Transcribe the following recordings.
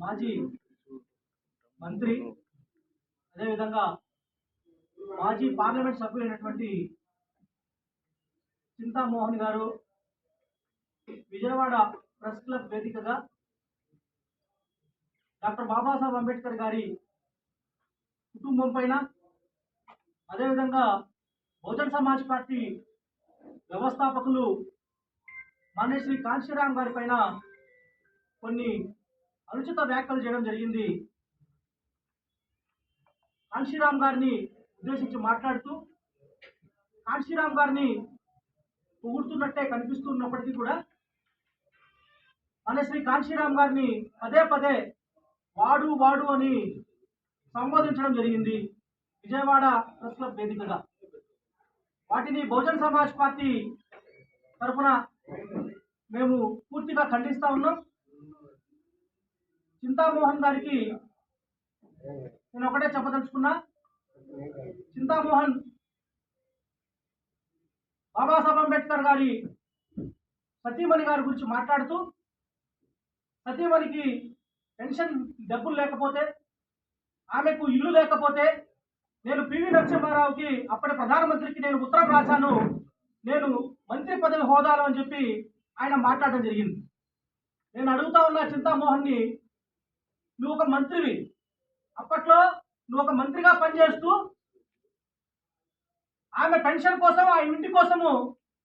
మాజీ మంత్రి అదేవిధంగా మాజీ పార్లమెంట్ సభ్యులైనటువంటి చింతామోహన్ గారు విజయవాడ ప్రెస్ క్లబ్ వేదికగా డాక్టర్ బాబాసాహెబ్ అంబేద్కర్ గారి కుటుంబం పైన అదేవిధంగా బహుజన్ సమాజ్ పార్టీ వ్యవస్థాపకులు మాన్యశ్రీ కాంశీరామ్ గారి పైన కొన్ని అనుచిత వ్యాఖ్యలు చేయడం జరిగింది. కాంశీరామ్ గారిని ఉద్దేశించి మాట్లాడుతూ కాంశీరామ్ గారిని పొగుడుతున్నట్టే కనిపిస్తున్నప్పటికీ కూడా మన శ్రీ కాంశీరామ్ గారిని పదే పదే వాడు వాడు అని సంబోధించడం జరిగింది విజయవాడ ప్రెస్ క్లబ్ వేదికగా. వాటిని బహుజన్ సమాజ్ పార్టీ తరఫున మేము పూర్తిగా ఖండిస్తా ఉన్నాం. చింతామోహన్ గారికి నేను ఒకటే చెప్పదలుచుకున్నా. చింతామోహన్ బాబాసాహెబ్ అంబేద్కర్ గారి సతీమణి గారి గురించి మాట్లాడుతూ సతీమణికి పెన్షన్ డబ్బులు లేకపోతే ఆమెకు ఇల్లు లేకపోతే నేను పివి నరసింహారావుకి అప్పటి ప్రధానమంత్రికి నేను ఉత్తరం రాశాను నేను మంత్రి పదవి హోదాలో అని చెప్పి ఆయన మాట్లాడడం జరిగింది. నేను అడుగుతా ఉన్న చింతామోహన్ని నువ్వు ఒక మంత్రివి. అప్పట్లో నువ్వు ఒక మంత్రిగా పనిచేస్తూ ఆమె పెన్షన్ కోసం ఆ ఇంటి కోసము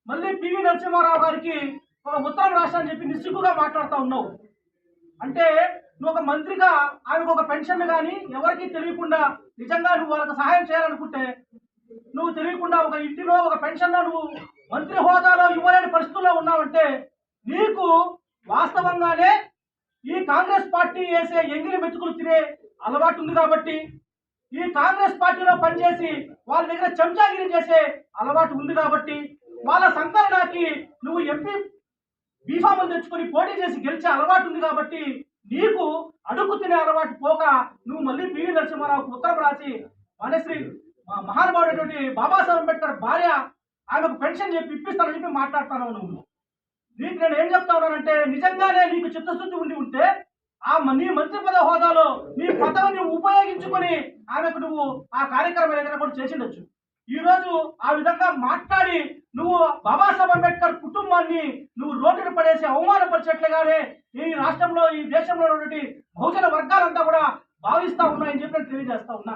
మళ్ళీ పివి నరసింహారావు గారికి ఒక ఉత్తరం రాశానని చెప్పి నిస్సిగ్గుగా మాట్లాడుతూ ఉన్నావు. అంటే నువ్వు ఒక మంత్రిగా ఆమెకు ఒక పెన్షన్ కానీ ఎవరికీ తెలియకుండా నిజంగా నువ్వు వాళ్ళకి సహాయం చేయాలనుకుంటే నువ్వు తెలియకుండా ఒక ఇంటిలో ఒక పెన్షన్ నువ్వు మంత్రి హోదాలో ఇవ్వలేని పరిస్థితుల్లో ఉన్నావంటే నీకు వాస్తవంగానే ఈ కాంగ్రెస్ పార్టీ వేసే ఎంగిలి మెతుకులు తినే అలవాటు ఉంది కాబట్టి ఈ కాంగ్రెస్ పార్టీలో పనిచేసి వాళ్ళ దగ్గర చెంచాగిరి చేసే అలవాటు ఉంది కాబట్టి వాళ్ళ సంకలనాకి నువ్వు ఎంపీ బీఫాములు తెచ్చుకొని పోటీ చేసి గెలిచే అలవాటు ఉంది కాబట్టి నీకు అడుగు తినే అలవాటు పోక నువ్వు మళ్ళీ పివి నరసింహారావుకు ఉత్తరం రాసి మనశ్రీ మా మహానుభావుడైనటువంటి బాబాసాహెబ్ అంబేద్కర్ భార్య ఆమెకు పెన్షన్ చెప్పి ఇప్పిస్తానని చెప్పి మాట్లాడుతున్నావు నువ్వు. నీకు నేను ఏం చెప్తా ఉన్నానంటే నిజంగానే నీకు చిత్తశుద్ధి ఉండి ఉంటే ఆ నీ మంత్రి పద హోదాలో నీ పదవిని ఉపయోగించుకొని ఆమెకు నువ్వు ఆ కార్యక్రమం ఏదైనా కూడా చేసిండొచ్చు. ఈ రోజు ఆ విధంగా మాట్లాడి నువ్వు బాబాసాహెబ్ అంబేద్కర్ కుటుంబాన్ని నువ్వు రోడ్డున పడేసి అవమానపరిచేట్లుగానే ఈ రాష్ట్రంలో ఈ దేశంలో ఉన్నటువంటి బహుజన వర్గాలంతా కూడా భావిస్తా ఉన్నాయని చెప్పి నేను తెలియజేస్తా ఉన్నా.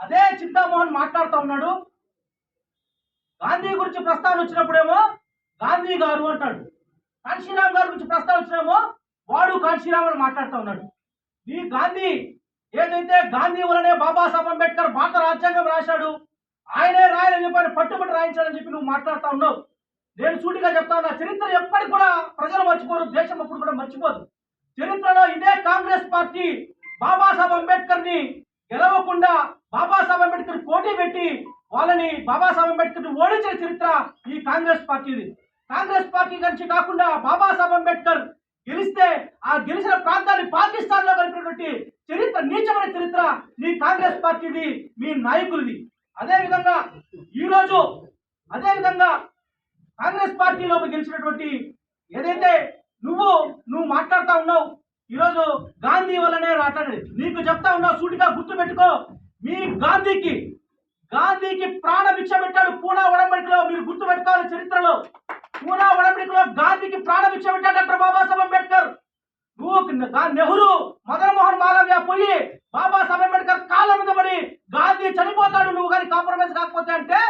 అదే చింతామోహన్ మాట్లాడుతూ ఉన్నాడు. గాంధీ గురించి ప్రస్తావన వచ్చినప్పుడేమో గాంధీ గారు అంటాడు. కాన్శీరామ్ గారి గురించి ప్రస్తావన వాడు కాన్శీరామ్ అని మాట్లాడుతూ ఉన్నాడు. ఈ గాంధీ ఏదైతే గాంధీ వలనే బాబాసాహెబ్ అంబేద్కర్ భారత రాజ్యాంగం రాశాడు ఆయనే రాయాలని చెప్పి పట్టుబట్టి రాయించాడని చెప్పి నువ్వు మాట్లాడుతా ఉన్నావు. నేను సూటిగా చెప్తా ఉన్నా చరిత్ర ఎప్పటికి కూడా ప్రజలు మర్చిపోరు దేశం అప్పుడు కూడా మర్చిపోదు. చరిత్రలో ఇదే కాంగ్రెస్ పార్టీ బాబాసాహెబ్ అంబేద్కర్ని గెలవకుండా బాబాసాహెబ్ అంబేద్కర్ పోటీ పెట్టి వాళ్ళని బాబాసాహెబ్ అంబేద్కర్ని ఓడించిన చరిత్ర ఈ కాంగ్రెస్ పార్టీది. కాంగ్రెస్ పార్టీ నుంచి కాకుండా బాబాసాహెబ్ అంబేద్కర్ గెలిస్తే ఆ గెలిచిన ప్రాంతాన్ని పాకిస్తాన్లో కలిపినటువంటి చరిత్ర నీచమైన చరిత్ర మీ కాంగ్రెస్ పార్టీది మీ నాయకులది. అదే విధంగా ఈ రోజు అదే విధంగా కాంగ్రెస్ పార్టీలో గెలిచినటువంటి ఏదైతే నువ్వు నువ్వు మాట్లాడుతా ఉన్నావు ఈరోజు గాంధీ వల్లనే రాటాడు నీకు చెప్తా ఉన్నావు సూటిగా గుర్తు పెట్టుకో మీ గాంధీకి గాంధీకి ప్రాణ భిక్ష పెట్టాడు పూనా ఉడంబడికలో మీరు గుర్తు పెట్టుకోవాలి చరిత్రలో. పూనా ఒడంబడికలో గాంధీకి ప్రాణ భిక్ష పెట్టాడు డాక్టర్ బాబాసాహెబ్ అంబేద్కర్. నెహ్రూ మదన్ మోహన్ మాలవ్య పోయి బాబాసాహెబ్ అంబేద్కర్ కాళ్ళ మీద పడి గాంధీ చనిపోతాడు నువ్వు కానీ కాంప్రమైజ్ కాకపోతే అంటే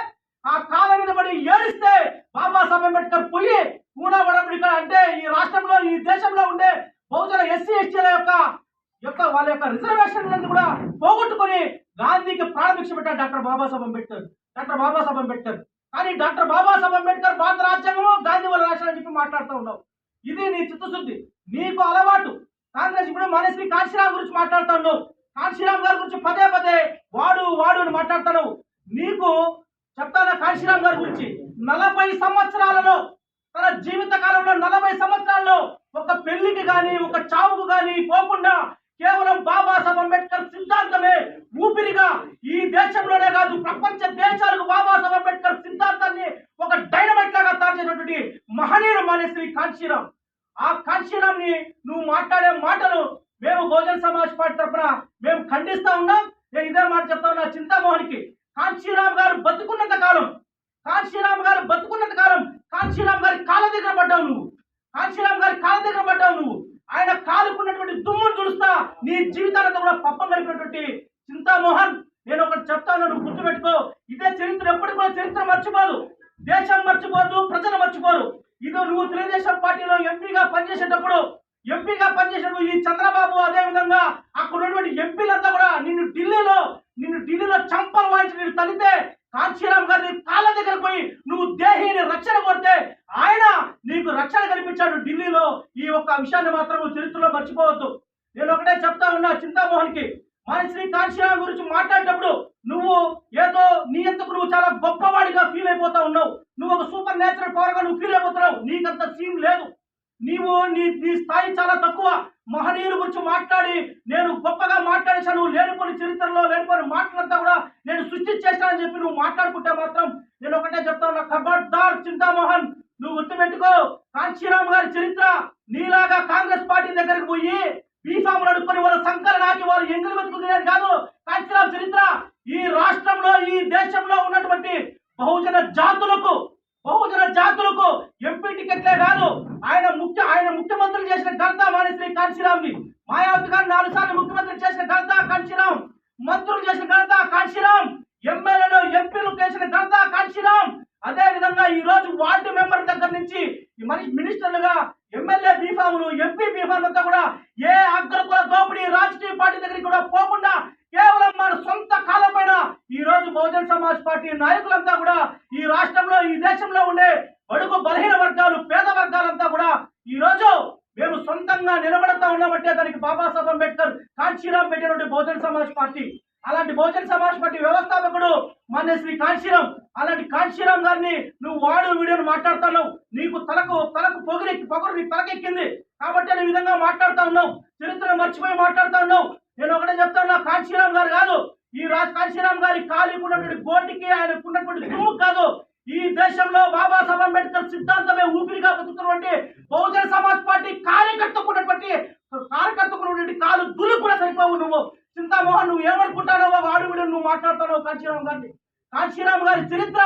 ఆ కాళ్ళ మీద పడి ఏడిస్తే బాబాసాహెబ్ అంబేద్కర్ పోయి పూనా ఒడంబడిక అంటే ఈ రాష్ట్రంలో ఈ దేశంలో ఉండే బహుజన ఎస్సీ ఎస్టీల యొక్క యొక్క వాళ్ళ యొక్క రిజర్వేషన్లను కూడా పోగొట్టుకొని గాంధీకి ప్రాణభిక్ష పెట్టాడు డాక్టర్ బాబాసాహెబ్ అంబేద్కర్. డాక్టర్ బాబాసాహెబ్ అంబేద్కర్. కానీ డాక్టర్ బాబాసాహెబ్ అంబేద్కర్ భారత రాజ్యాంగంలో గాంధీ వల్ల రాశారని చెప్పి మాట్లాడుతూ ఉన్నావు. ఇది నీ చిత్తశుద్ధి. నీకు అలవాటు. కాంగ్రెస్ ఇప్పుడు మనశ్రీ కాశీరామ్ గురించి మాట్లాడుతూ ఉన్నావు. కాశీరామ్ గారి గురించి పదే పదే వాడు వాడు అని మాట్లాడుతున్నావు నీకు చెప్తానా కాశీరామ్ గారి గురించి? నలభై సంవత్సరాలలో తన జీవిత కాలంలో నలభై సంవత్సరాల్లో ఒక పెళ్ళికి కానీ ఒక చావుకు కానీ పోకుండా కేవలం బాబాసాహెబ్ అంబేద్కర్ సిద్ధాంతమే ఊపిరిగా ఈ దేశంలోనే కాదు ప్రపంచ దేశాలకు బాబాసాహెబ్ అంబేద్కర్ సిద్ధాంతాన్ని ఒక డైనమైట్ లాగా తయారు చేసినటువంటి మహనీయుడు మానేశ్రీ ఆ కాంశీరామ్ని నువ్వు మాట్లాడే మాటలు మేము బహుజన సమాజ్ పార్టీ తరఫున మేము ఖండిస్తా ఉన్నాం. నేను ఇదే మాట చెప్తా ఉన్నా చింతామోహన్కి. కాంశీరామ్ గారు బతుకున్నంత కాలం కాంక్షీరామ్ గారు బతుకున్నంత కాలం కాంక్షీరామ్ గారి కాళ్ళ దగ్గర పడ్డావు నువ్వు. కాంశీరామ్ గారి కాళ్ళ దగ్గర పడ్డావు నువ్వు. ఆయన కాలుకున్నటువంటి దుమ్మును చూస్తా నీ జీవితాలతో కూడా పప్పం గడిపినటువంటి చింతామోహన్ నేను ఒకటి చెప్తాను నువ్వు గుర్తుపెట్టుకో. ఇదే చరిత్ర ఎప్పటికి కూడా చరిత్ర మర్చిపోదు. దేశం మర్చిపోదు ప్రజలు మర్చిపోరు. ఇదో నువ్వు తెలుగుదేశం పార్టీలో ఎంపీగా పనిచేసేటప్పుడు ఎంపీగా పనిచేసేటప్పుడు ఈ చంద్రబాబు అదే విధంగా అక్కడ ఉన్నటువంటి ఎంపీలంతా కూడా నిన్ను ఢిల్లీలో నిన్ను ఢిల్లీలో చంపలు వాయించి నేను తల్లితే కాంచీరామ్ గారిని కాళ్ళ దగ్గర పోయి నువ్వు దేహిని రక్షణ కోరితే ఆయన నీకు రక్షణ కల్పించాడు ఢిల్లీలో. ఈ ఒక్క విషయాన్ని మాత్రం చరిత్రలో మర్చిపోవద్దు. నేను ఒకటే చెప్తా ఉన్నా చింతామోహన్కి. శ్రీ కాంచీరామ్ గురించి మాట్లాడేటప్పుడు నువ్వు ఏదో నీ ఎందుకు నువ్వు చాలా గొప్పవాడిగా ఫీల్ అయిపోతా ఉన్నావు. నువ్వు ఒక సూపర్ నేచురల్ పవర్గా నువ్వు ఫీల్ అయిపోతున్నావు. నీకంత సీన్ లేదు. నీవు నీ నీ స్థాయి చాలా తక్కువ. మహనీయుల గురించి మాట్లాడి నేను గొప్పగా మాట్లాడేశాను లేనిపోని చరిత్రలో లేనిపోని మాటలంతా కూడా నేను సృష్టించేశానని చెప్పి నువ్వు మాట్లాడుకుంటే మాత్రం నేను ఒకటే చెప్తా ఉన్నా. ఖబర్దార్ చింతామోహన్ నువ్వు గుర్తుపెట్టుకో. కాంశీరామ్ గారి చరిత్ర నీలాగా కాంగ్రెస్ పార్టీ దగ్గరికి పోయి బీఫాములు అడుక్కొని వాళ్ళ సంకర నాకి వాళ్ళు ఎంగిలి బతుకుతున్నారు కాదు. కాంచీరామ్ చరిత్ర ఈ రాష్ట్రంలో ఈ దేశంలో ఉన్నటువంటి బహుజన జాతులకు బహుజన జాతులకు ఎంపీ టికెట్లే కాదు ఆయన ముఖ్య ఆయన ముఖ్యమంత్రి చేసిన ఘనత మానేశ్రీ కాంశీరామ్ది మాయావతి గారు నాలుగు సార్లు ముఖ్యమంత్రి చేసిన ఘనత కాంశీరామ్ మంత్రులు చేసిన ఘనత కాంశీరామ్ ఎమ్మెల్యేలు ఎంపీలు చేసిన ఘనత కాంశీరామ్ అదే విధంగా ఈ రోజు వార్డు మెంబర్ దగ్గర మరి మనిషి మినిస్టర్లుగా ఎమ్మెల్యే బీఫాములు ఎంపీ బీఫామ్ అంతా కూడా ఏ అగ్రకుల దోపిడీ రాజకీయ పార్టీ దగ్గరికి కూడా పోకుండా కేవలం మన సొంత కాలం పైన ఈ రోజు బహుజన సమాజ్ పార్టీ నాయకులంతా కూడా ఈ రాష్ట్రంలో ఈ దేశంలో ఉండే బడుగు బలహీన వర్గాలు పేద వర్గాలంతా కూడా ఈ రోజు మేము సొంతంగా నిలబడతా ఉన్నామంటే దానికి బాబాసాహెబ్ అంబేద్కర్ కాంచీరామ్ పెట్టినటువంటి బహుజన సమాజ్ పార్టీ అలాంటి బహుజన సమాజ్ పార్టీ వ్యవస్థాపకుడు మన శ్రీ కాంశీరామ్ అలాంటి కాంశీరామ్ గారిని నువ్వు వాడు వీడియోని మాట్లాడుతున్నావు. నీకు తలకు తలకు పొగిరెక్కి పొగరు నీకు తలకెక్కింది కాబట్టి అనే విధంగా మాట్లాడుతా ఉన్నావు. చరిత్ర మర్చిపోయి మాట్లాడుతా ఉన్నావు. నేను ఒకటే చెప్తాను కాంశీరామ్ గారు కాదు. ఈ రాజ్ కాంశీరామ్ గారి ఖాళీకి గోటికి ఆయనకున్నటువంటి దుమ్ము కాదు. ఈ దేశంలో బాబాసాహెబ్ అంబేద్కర్ సిద్ధాంతమే ఊపిరిగా బతుకుతున్నటువంటి బహుజన సమాజ్ పార్టీ కార్యకర్తకు ఉన్నటువంటి కార్యకర్తకు ఉన్నటువంటి కాలు దులు కూడా సరిపోవు నువ్వు చింతామోహన్ నువ్వు ఏమనుకుంటానో వాడు వీడు నువ్వు మాట్లాడుతున్నావు కాంశీరామ్ గారిని. కాంశీరామ్ గారి చరిత్ర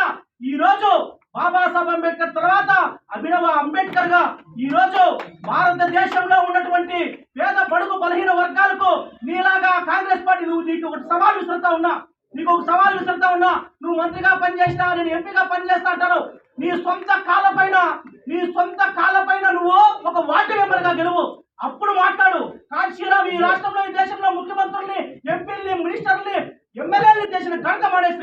ఈ రోజు బాబాసాహెబ్ అంబేద్కర్ తర్వాత అభినవ అంబేద్కర్గా ఈ రోజు భారతదేశంలో ఉన్నటువంటి పేద బడుగు బలహీన వర్గాలకు నీలాగా కాంగ్రెస్ పార్టీ నువ్వు నీకు ఒకటి సవాల్ విసురుతా ఉన్నా. నీకు ఒక సవాల్ విసురుతా ఉన్నా. నువ్వు మంత్రిగా పనిచేసినా నేను ఎంపీగా పనిచేస్తా అంటారు. నీ సొంత కాలపైన నీ సొంత కాలపైన నువ్వు ఒక వార్డు మెంబర్గా గెలువు. అప్పుడు మాట్లాడు. కాంశీరామ్ ఈ రాష్ట్ర ఈ దేశంలో ముఖ్యమంత్రుల్ని ఎంపీల్ని మినిస్టర్ని ఎమ్మెల్యేలు చేసిన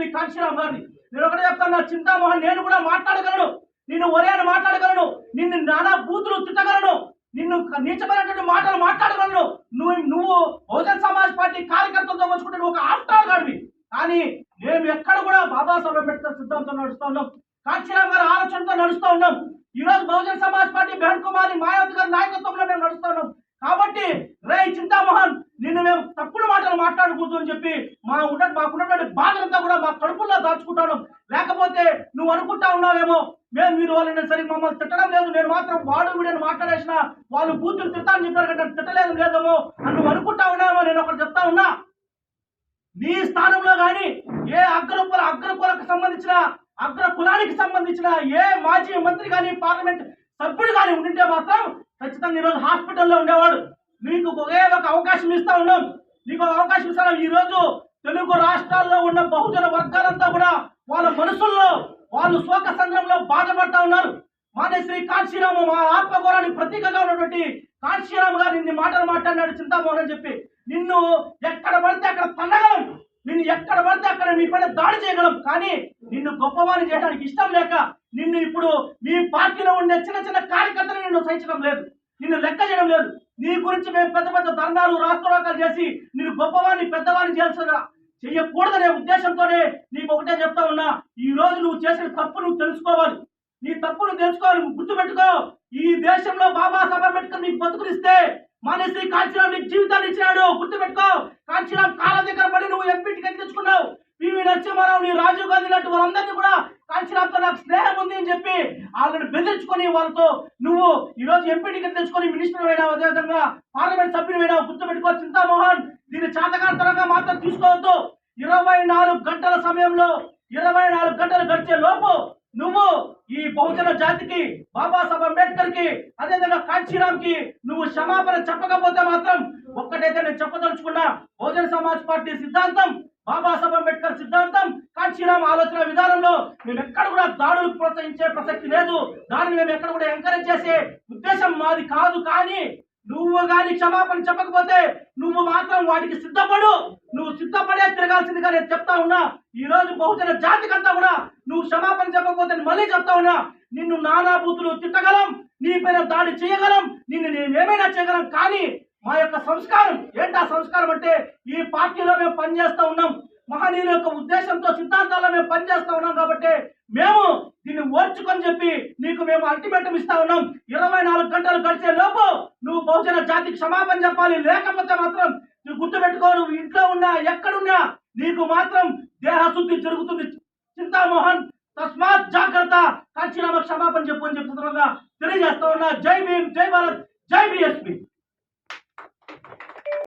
మీ మానేశ్వరి కాంశీరామ్ గారిని నేను ఒకటే చెప్తాను చింతామోహన్ నేను కూడా మాట్లాడగలను. నిన్ను ఒరే అని మాట్లాడగలను. నిన్ను నానా బూతులు తిట్టగలను. నిన్ను నీచమైనటువంటి మాటలు మాట్లాడగలను. నువ్వు నువ్వు బహుజన్ సమాజ్ పార్టీ కార్యకర్తలతో వచ్చుకుంటే నువ్వు ఒక ఆఫ్టర్ గాడివి. కానీ మేము ఎక్కడ కూడా బాబాసాహెబ్ అంబేద్కర్ సిద్ధాంతం నడుస్తూ ఉన్నాం. కాంచీరామ్ గారి ఆలోచనతో నడుస్తూ ఉన్నాం. ఈరోజు బహుజన్ సమాజ్ పార్టీ బెహన్ కుమారి మాయావతి గారి నాయకత్వంలో మేము నడుస్తూ ఉన్నాం కాబట్టి రే చింతామోహన్ నిన్ను మేము తప్పుడు మాటలు మాట్లాడకూడదు అని చెప్పి మా ఉన్న మాకున్నటువంటి బాధలంతా కూడా మా కడుపుల్లో దాచుకుంటాను లేకపోతే నువ్వు అనుకుంటా ఉన్నావేమో మేము మీరు వాళ్ళని సరి మమ్మల్ని తిట్టడం లేదు నేను మాత్రం వాడు వీడిని మాట్లాడేసిన వాళ్ళు బూతులు తిడతాను చెప్పారు కదా తిట్టలేదు లేదేమో అని నువ్వు అనుకుంటా ఉన్నావేమో నేను ఒకటి చెప్తా ఉన్నా నీ స్థానంలో కానీ ఏ అగ్రకుల అగ్రకులకు సంబంధించిన అగ్ర కులానికి సంబంధించిన ఏ మాజీ మంత్రి కానీ పార్లమెంట్ సభ్యుడు కానీ ఉండింటే మాత్రం ఖచ్చితంగా ఈరోజు హాస్పిటల్లో ఉండేవాడు. నీకు ఒకే ఒక అవకాశం ఇస్తా ఉన్నాం. నీకు అవకాశం ఇస్తాం ఈరోజు తెలుగు రాష్ట్రాల్లో ఉన్న బహుజన వర్గాలంతా కూడా వాళ్ళ మనసుల్లో వాళ్ళు శోక సంద్రంలో బాధపడతా ఉన్నారు. మానేశ్రీ కాశీరామ మా ఆత్మగౌరవానికి ప్రతీకగా ఉన్నటువంటి కాంశీరాము గారు ఇన్ని మాటలు మాట్లాడినాడు చింతామోహన్ అని చెప్పి. నిన్ను ఎక్కడ పడితే అక్కడ తన్నగలం నిన్ను ఎక్కడ పడితే అక్కడ మీ పైన దాడి చేయగలం కానీ నిన్ను గొప్పవాణి చేయడానికి ఇష్టం లేక నిన్ను ఇప్పుడు మీ పార్టీలో ఉండే చిన్న చిన్న కార్యకర్తలు నిన్ను సహించడం లేదు. నిన్ను లెక్క చేయడం లేదు. నీ గురించి మేము పెద్ద పెద్ద ధర్నాలు రాష్ట్రోకాలు చేసి నిన్ను గొప్పవాడిని పెద్దవాడిని చేయాల్సిన చెయ్యకూడదనే ఉద్దేశంతోనే నీకు ఒకటే చెప్తా ఉన్నా. ఈ రోజు నువ్వు చేసిన తప్పు నువ్వు తెలుసుకోవాలి. నీ తప్పును తెలుసుకోవాలి. గుర్తుపెట్టుకో. ఈ దేశంలో బాబాసాహెబ్ పెట్టుకుని నీకు బతుకునిస్తే మానేసి కాంచీరామ్ నీకు జీవితాన్ని ఇచ్చినాడు. గుర్తుపెట్టుకో. కాంచీరామ్ కాళ్ళ దగ్గర పడి నువ్వు ఎంపీ టికెట్ తెచ్చుకున్నావు? పివి నరసింహారావుని రాజీవ్ గాంధీ లాంటి వాళ్ళందరినీ కూడా కాంచీరామ్తో నాకు స్నేహం ఉంది అని చెప్పి వాళ్ళని బెదిరించుకొని వాళ్ళతో నువ్వు ఈ రోజు ఎంపీ టికెట్ తెచ్చుకొని మినిస్టర్ అయినావు? అదేవిధంగా పార్లమెంట్ సభ్యులు అయినావు. గుర్తుపెట్టుకో చింతామోహన్. దీన్ని చాతకాంతరంగా మాత్రం తీసుకోవద్దు. ఇరవై నాలుగు గంటల సమయంలో ఇరవై నాలుగు గంటలు గడిచే లోపు నువ్వు ఈ బహుజన జాతికి బాబాసాహెబ్ అంబేద్కర్కి అదేవిధంగా కాంచీరామ్కి నువ్వు క్షమాపణ చెప్పకపోతే మాత్రం ఒక్కటైతే నేను చెప్పదలుచుకున్నా బహుజన సమాజ్ పార్టీ సిద్ధాంతం బాబాసాహెబ్ అంబేద్కర్ సిద్ధాంతం కాంచీరామ్ ఆలోచన విధానంలో మేము ఎక్కడ కూడా దాడులు ప్రోత్సహించే ప్రసక్తి లేదు. దానిని మేము ఎక్కడ కూడా ఎంకరేజ్ చేసే ఉద్దేశం మాది కాదు కానీ నువ్వు గాని క్షమాపణ చెప్పకపోతే నువ్వు మాత్రం వాటికి సిద్ధపడు. నువ్వు సిద్ధపడే తిరగాల్సిందిగా నేను చెప్తా ఉన్నా. ఈ రోజు బహుజన జాతికంతా కూడా నువ్వు క్షమాపణ చెప్పకపోతే మళ్ళీ చెప్తా ఉన్నా. నిన్ను నానా బూతులు తిట్టగలం నీ పైన దాడి చేయగలం నిన్ను నేనేమైనా చేయగలం. కానీ మా యొక్క సంస్కారం ఏంటా సంస్కారం అంటే ఈ పార్టీలో మేము పనిచేస్తా ఉన్నాం. మహనీయుల యొక్క ఉద్దేశంతో సిద్ధాంతాల్లో మేము పనిచేస్తా ఉన్నాం కాబట్టి మేము దీన్ని ఓర్చుకొని చెప్పి నీకు మేము అల్టిమేటం ఇస్తా ఉన్నాం. ఇరవై నాలుగు గంటలు గడిచే లోపు బహుజన జాతికి క్షమాపణ చెప్పాలి. లేకపోతే మాత్రం నువ్వు గుర్తుపెట్టుకో నువ్వు ఇంట్లో ఉన్నా ఎక్కడున్నా నీకు మాత్రం దేహశుద్ధి జరుగుతుంది. చింతామోహన్ తస్మాత్ జాగ్రత్త. కాంచీరామ క్షమాపణ చెప్పు అని చెప్తున్నా తెలియజేస్తా ఉన్నా. జై భీమ్ జై భారత్ జై బిఎస్పీ.